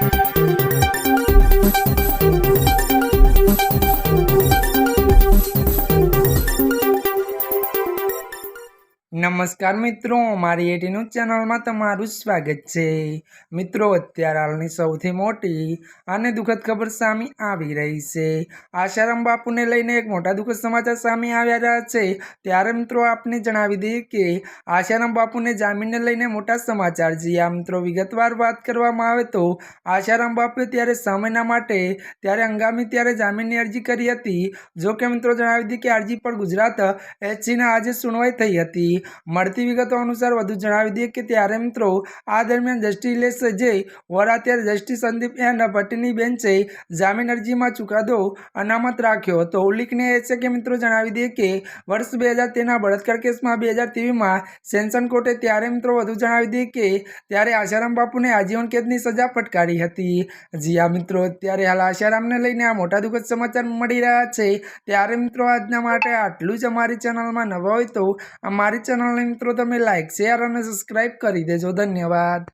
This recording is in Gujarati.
Thank you. નમસ્કાર મિત્રો, મારી એટીનું ચેનલમાં તમારું સ્વાગત છે. મિત્રો, અત્યારે હાલની સૌથી મોટી અને દુઃખદ ખબર સામે આવી રહી છે. આશારામ બાપુને લઈને એક મોટા દુઃખદ સમાચાર સામે આવ્યા રહ્યા છે. ત્યારે મિત્રો, આપને જણાવી દઈએ કે આશારામ બાપુને જામીનને લઈને મોટા સમાચાર છે. આ મિત્રો, વિગતવાર વાત કરવામાં આવે તો આશારામ બાપુએ ત્યારે સમયના માટે ત્યારે હંગામી ત્યારે જામીનની અરજી કરી હતી. જો કે મિત્રો, જણાવી દઈએ કે અરજી પર ગુજરાત એચસીના આજે સુનવાઈ થઈ હતી. મળતી વિગતો અનુસાર વધુ જણાવી દઈએ કે ત્યારે મિત્રો આ દરમિયાન જસ્ટિસ જે વરાત્યારે જસ્ટિસ સંદીપ એન ભટ્ટની બેન્ચે જામીન અરજીમાં ચુકાદો અનામત રાખ્યો હતો. ઉલ્લેખનીય છે કે મિત્રો જણાવી દઈએ કે વર્ષ બે હજાર તેના બળાત્કાર કેસમાં બે હજાર તેવીમાં સેન્સન કોર્ટે ત્યારે મિત્રો વધુ જણાવી દઈએ કે ત્યારે આશારામ બાપુને આજીવન કેદની સજા ફટકારી હતી. જી આ મિત્રો, અત્યારે હાલ આશારામને લઈને આ મોટા દુઃખદ સમાચાર મળી રહ્યા છે. ત્યારે મિત્રો આજના માટે આટલું જ અમારી ચેનલમાં નવા હોય તો અમારી ચેનલને મિત્રો તમે લાઇક શેર અને સબસ્ક્રાઈબ કરી દેજો. ધન્યવાદ.